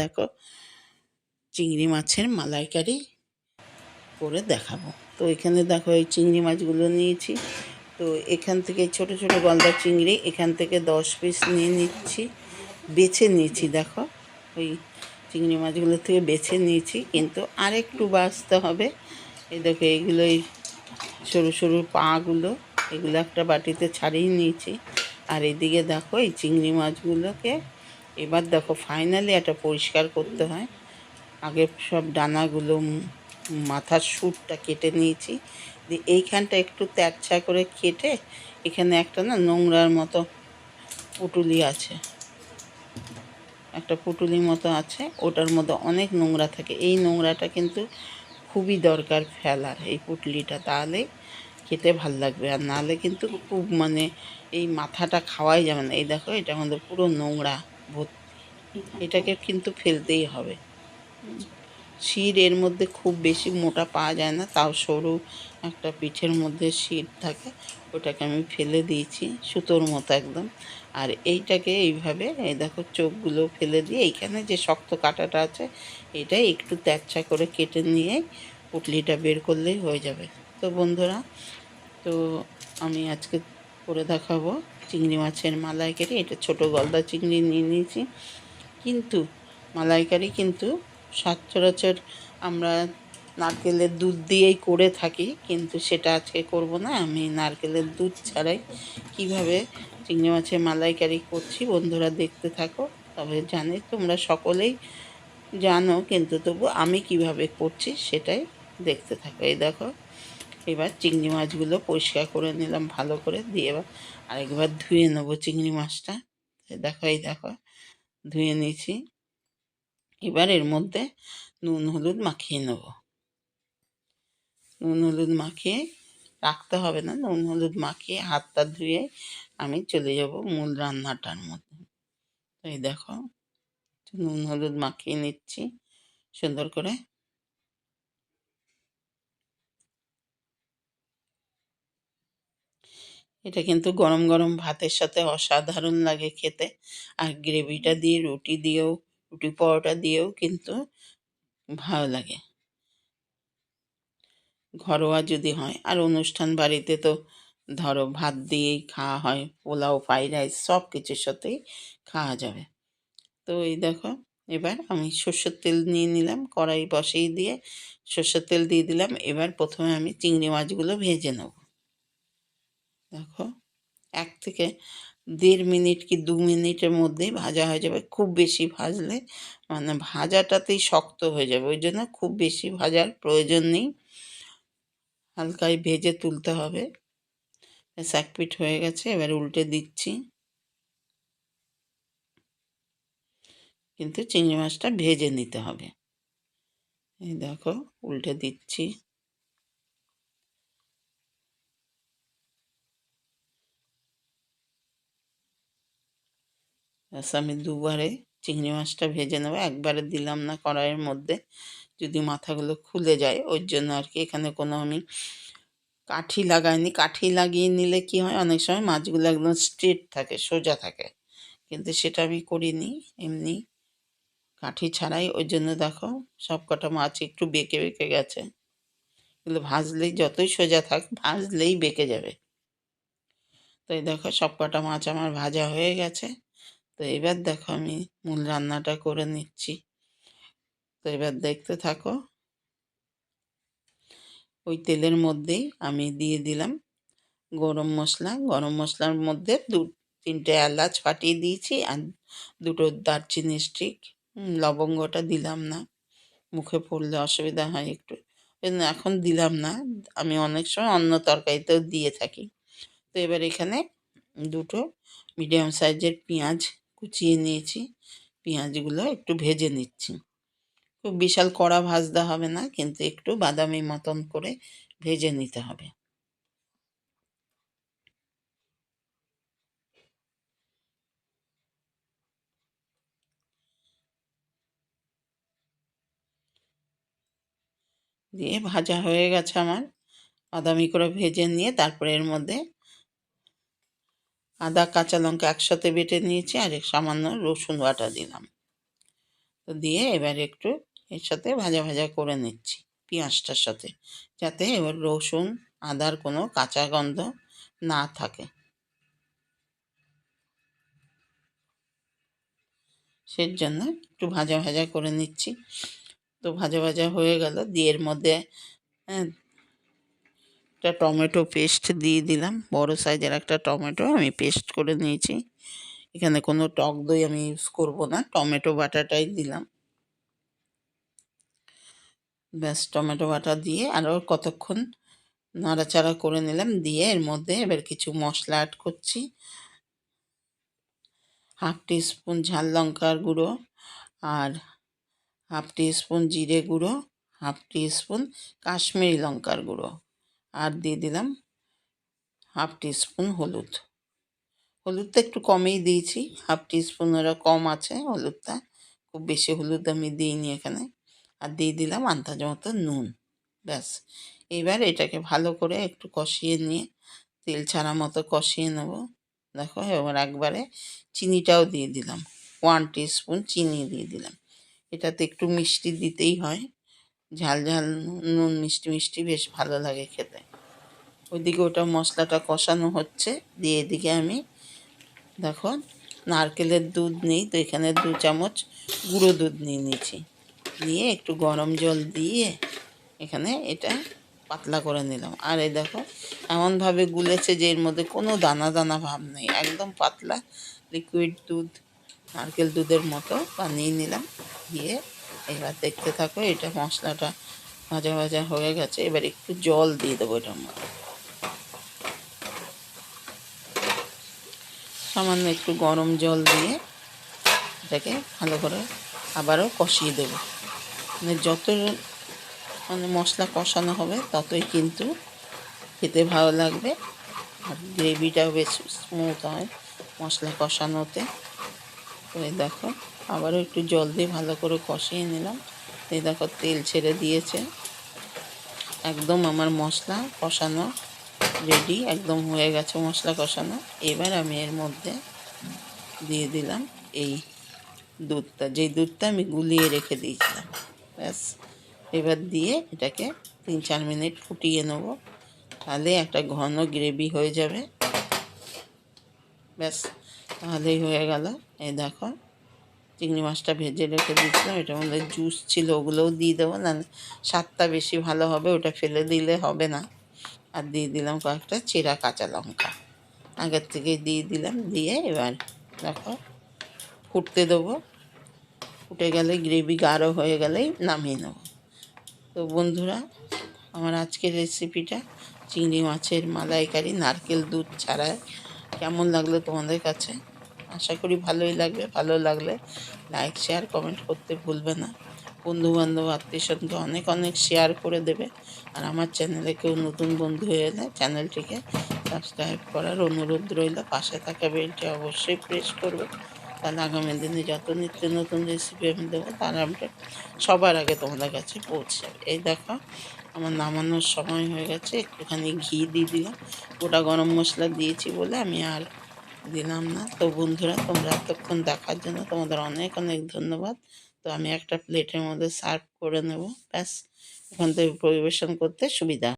দেখো, চিংড়ি মাছের মালাইকারি করে দেখাবো। তো এখানে দেখো এই চিংড়ি মাছগুলো নিয়েছি। তো এখান থেকে ছোট ছোট গলদা চিংড়ি, এখান থেকে দশ পিস নিয়ে নিচ্ছি, বেছে নিয়েছি, দেখো। ওই চিংড়ি মাছগুলো থেকে বেছে নিয়েছি, কিন্তু আরেকটু বাঁচতে হবে। এই দেখো এইগুলো এই সরু সরু পাগুলো, এগুলো একটা বাটিতে ছাড়িয়ে নিয়েছি। আর এদিকে দেখো, এই চিংড়ি মাছগুলোকে এবার দেখো ফাইনালি এটা পরিষ্কার করতে হয়। আগে সব ডানাগুলো মাথার সুটটা কেটে নিয়েছি। দিয়ে এইখানটা একটু ত্যাকছা করে কেটে এখানে একটা না নোংরার মতো পুটুলি আছে। একটা পুটুলির মতো আছে, ওটার মধ্যে অনেক নোংরা থাকে। এই নোংরাটা কিন্তু খুবই দরকার ফেলার এই পুটলিটা। তাহলে খেতে ভালো লাগবে। আর নাহলে কিন্তু খুব মানে এই মাথাটা খাওয়াই যাবে না। এই দেখো এটার মধ্যে পুরো নোংরা। এটাকে কিন্তু ফেলতেই হবে। শির এর মধ্যে খুব বেশি মোটা পাওয়া যায় না, তাও সরু একটা পিঠের মধ্যে শির থাকে, ওটাকে আমি ফেলে দিয়েছি, সুতোর মতো একদম। আর এইটাকে এইভাবে, এই দেখো চোখগুলো ফেলে দিয়ে এইখানে যে শক্ত কাটাটা আছে, এটা একটু ত্যাকচা করে কেটে নিয়ে পুটলিটা বের করলেই হয়ে যাবে। তো বন্ধুরা, তো আমি আজকে করে দেখাবো। চিংড়ি মাছের মালাইকারি, এটা ছোট গলদা চিংড়ি নিয়ে নিয়েছি। কিন্তু মালাইকারি কিন্তু সচরাচর আমরা নারকেলের দুধ দিয়েই করে থাকি, কিন্তু সেটা আজকে করব না। আমি নারকেলের দুধ ছাড়াই কীভাবে চিংড়ি মাছের মালাইকারি করছি বন্ধুরা দেখতে থাকো। তবে জানি তোমরা সকলেই জানো, কিন্তু তবু আমি কীভাবে করছি সেটাই দেখতে থাকো। এই দেখো এবার চিংড়ি মাছগুলো পরিষ্কার করে নিলাম ভালো করে। দিয়ে এবার আরেকবার ধুয়ে নেব চিংড়ি মাছটা। দেখো, এই দেখো, ধুয়ে নিয়েছি। এবার এর মধ্যে নুন, হলুদ মাখিয়ে নেব। নুন, হলুদ মাখিয়ে রাখতে হবে না। নুন, হলুদ মাখিয়ে হাতটা ধুয়ে আমি চলে যাব মূল রান্নাটার মধ্যে। এই দেখো, নুন, হলুদ মাখিয়ে নিচ্ছি। সুন্দর করে এটা কিন্তু গরম গরম ভাতের সাথে অসাধারণ লাগে খেতে। আর গ্রেভিটা দিয়ে, রুটি দিয়েও, রুটি পরোটা দিয়েও কিন্তু ভালো লাগে। ঘরোয়া যদি হয়, আর অনুষ্ঠান বাড়িতে তো ধরো ভাত দিয়েই খাওয়া হয়, পোলাও, ফ্রাইড রাইস সব কিছুর সাথেই খাওয়া যাবে। তো এই দেখো, এবার আমি সর্ষের তেল নিয়ে নিলাম, কড়াই বসিয়ে দিয়ে সর্ষের তেল দিয়ে দিলাম। এবার প্রথমে আমি চিংড়ি মাছগুলো ভেজে নেব। দেখো, এক থেকে দেড় মিনিট কি দু মিনিটের মধ্যেই ভাজা হয়ে যাবে। খুব বেশি ভাজলে মানে ভাজাটাতেই শক্ত হয়ে যাবে, ওই জন্য খুব বেশি ভাজার প্রয়োজন নেই। হালকাই ভেজে তুলতে হবে। পিঠ হয়ে গেছে, এবার উল্টে দিচ্ছি। কিন্তু চিংড়ি মাছটা ভেজে নিতে হবে। এই দেখো, উল্টে দিচ্ছি। ব্যাস আমি দুবারে চিংড়ি মাছটা ভেজে নেব। একবারে দিলাম না কড়াইয়ের মধ্যে, যদি মাথাগুলো খুলে যায়। ওই জন্য আর কি এখানে কোনো আমি কাঠি লাগাইনি। কাঠি লাগিয়ে নিলে কি হয়? অনেক সময় মাছগুলো একদম স্ট্রেট থাকে, সোজা থাকে। কিন্তু সেটা আমি করিনি, এমনি কাঠি ছাড়াই। ওই জন্য দেখো সব কটা মাছ একটু বেঁকে বেঁকে গেছে। এগুলো ভাজলেই যতই সোজা থাক, ভাজলেই বেঁকে যাবে। তো এই দেখো সব কটা মাছ আমার ভাজা হয়ে গেছে। তো এবার দেখো আমি মূল রান্নাটা করে নিচ্ছি। তো এবার দেখতে থাকো। ওই তেলের মধ্যেই আমি দিয়ে দিলাম গরম মশলা। গরম মশলার মধ্যে দু, তিনটে এলাচ ফাটিয়ে দিয়েছি আর দুটো দারচিনি স্টিক। লবঙ্গটা দিলাম না। মুখে পড়লে অসুবিধা হয় একটু। এখন দিলাম না। আমি অনেক সময় অন্য তরকারিতেও দিয়ে থাকি। তো এবার এখানে দুটো মিডিয়াম সাইজের পেঁয়াজ কুচিয়ে নিয়েছি, পেঁয়াজগুলো একটু ভেজে নিচ্ছি। খুব বিশাল কড়া ভাজতে হবে না, কিন্তু একটু বাদামি মতন করে ভেজে নিতে হবে। দিয়ে ভাজা হয়ে গেছে আমার। বাদামি করে ভেজে নিয়ে তারপরে এর মধ্যে আদা কাঁচা লঙ্কা একসাথে বেটে নিয়েছি আর এক সামান্য রসুন বাটা দিলাম। তো দিয়ে এবার একটু এর সাথে ভাজা ভাজা করে নিচ্ছি পেঁয়াজটার সাথে যাতে এবার রসুন আদার কোনো কাঁচা গন্ধ না থাকে। সের জন্য একটু ভাজা ভাজা করে নিচ্ছি। তো ভাজা ভাজা হয়ে গেল দিয়ে এর মধ্যে হ্যাঁ, একটা টমেটো পেস্ট দিয়ে দিলাম। বড় সাইজের একটা টমেটো আমি পেস্ট করে নিয়েছি। এখানে কোনো টক দই আমি ইউজ করব না, টমেটো বাটাটাই দিলাম। ব্যাস, টমেটো বাটা দিয়ে আরও কতক্ষণ নাড়াচাড়া করে নিলাম। দিয়ে এর মধ্যে এবার কিছু মশলা অ্যাড করছি। হাফ স্পুন ঝাল লঙ্কার গুঁড়ো আর হাফ স্পুন জিরে গুঁড়ো, হাফ স্পুন কাশ্মীরি লঙ্কার গুঁড়ো। আর দিয়ে দিলাম হাফ টি স্পুন হলুদ। হলুদটা একটু কমেই দিয়েছি, হাফ টি স্পুন ওরা কম আছে হলুদটা, খুব বেশি হলুদ আমি দিইনি এখানে। আর দিয়ে দিলাম আন্দাজ মতো নুন, ব্যাস। এবার এটাকে ভালো করে একটু কষিয়ে নিয়ে, তেল ছাড়া মতো কষিয়ে নেব। দেখো, এবার একবারে চিনিটাও দিয়ে দিলাম। ওয়ান স্পুন চিনি দিয়ে দিলাম। এটাতে একটু মিষ্টি দিতেই হয়। ঝাল ঝাল নুন মিষ্টি মিষ্টি বেশ ভালো লাগে খেতে। ওইদিকে ওটা মশলাটা কষানো হচ্ছে, দিয়ে এদিকে আমি দেখো নারকেলের দুধ নেই, তো এখানে দু চামচ গুঁড়ো দুধ নিয়ে নিয়েছি। নিয়ে একটু গরম জল দিয়ে এখানে এটা পাতলা করে নিলাম। আর এই দেখো এমনভাবে গুলেছে যে এর মধ্যে কোনো দানা দানা ভাব নেই, একদম পাতলা লিকুইড দুধ, নারকেল দুধের মতো বানিয়ে নিলাম। দিয়ে এবার দেখতে থাকো, এটা মশলাটা ভাজা ভাজা হয়ে গেছে। এবার একটু জল দিয়ে দেবো এটার মধ্যে। সামান্য একটু গরম জল দিয়ে এটাকে ভালো করে আবারও কষিয়ে দেবো। মানে যত মানে মশলা কষানো হবে, ততই কিন্তু খেতে ভালো লাগবে। আর গ্রেভিটাও বেশ স্মুথ হয় মশলা কষানোতে। এই দেখো, আবারও একটু জল দিয়ে ভালো করে কষিয়ে নিলাম। এই দেখো, তেল ছেড়ে দিয়েছে। একদম আমার মশলা কষানো রেডি একদম হয়ে গেছে মশলা কষানো। এবার আমি এর মধ্যে দিয়ে দিলাম এই দুধটা। যেই দুধটা আমি গুলিয়ে রেখে দিয়েছিলাম, ব্যাস। এবার দিয়ে এটাকে তিন চার মিনিট ফুটিয়ে নেব। তাহলে একটা ঘন গ্রেভি হয়ে যাবে। ব্যাস। তাহলেই হয়ে গেল। এই দেখো, চিংড়ি মাছটা ভেজে রেখে দিয়েছিলাম। এটার মধ্যে জুস ছিল, ওগুলোও দিয়ে দেবো। না স্বাদটা বেশি ভালো হবে, ওটা ফেলে দিলে হবে না। আর দিয়ে দিলাম কয়েকটা চেরা কাঁচা লঙ্কা। আগের থেকে দিয়ে দিলাম, দিয়ে এবার দেখো, ফুটতে দেবো। ফুটে গেলে গ্রেভি গাঢ় হয়ে গেলেই নামিয়ে নেব। তো বন্ধুরা, আমার আজকের রেসিপিটা চিংড়ি মাছের মালাইকারি নারকেল দুধ ছাড়া কেমন লাগল তোমাদের কাছে? আশা করি ভালোই লাগবে, ভালো লাগলে লাইক শেয়ার কমেন্ট করতে ভুলবে না। বন্ধুবান্ধব, আত্মীয় স্বজনকে অনেক অনেক শেয়ার করে দেবে। আর আমার চ্যানেলে কেউ নতুন বন্ধু হয়ে এলে চ্যানেলটিকে সাবস্ক্রাইব করার অনুরোধ রইল। পাশে থাকা বেলটি অবশ্যই প্রেস করবে। তাহলে আগামী দিনে যত নিত্য নতুন রেসিপি আমি দেবো, তার আপডেট সবার আগে তোমাদের কাছে পৌঁছে যাবে। এই দেখো আমার নামানোর সময় হয়ে গেছে, একটুখানি ঘি দিয়ে দিলাম। গোটা গরম মশলা দিয়েছি বলে আমি আর দিলাম না। তো বন্ধুরা, তোমরা এতক্ষণ দেখার জন্য তোমাদের অনেক অনেক ধন্যবাদ। তো আমি একটা প্লেটের মধ্যে সার্ভ করে নেব। ব্যাস ওখান থেকে পরিবেশন করতে সুবিধা।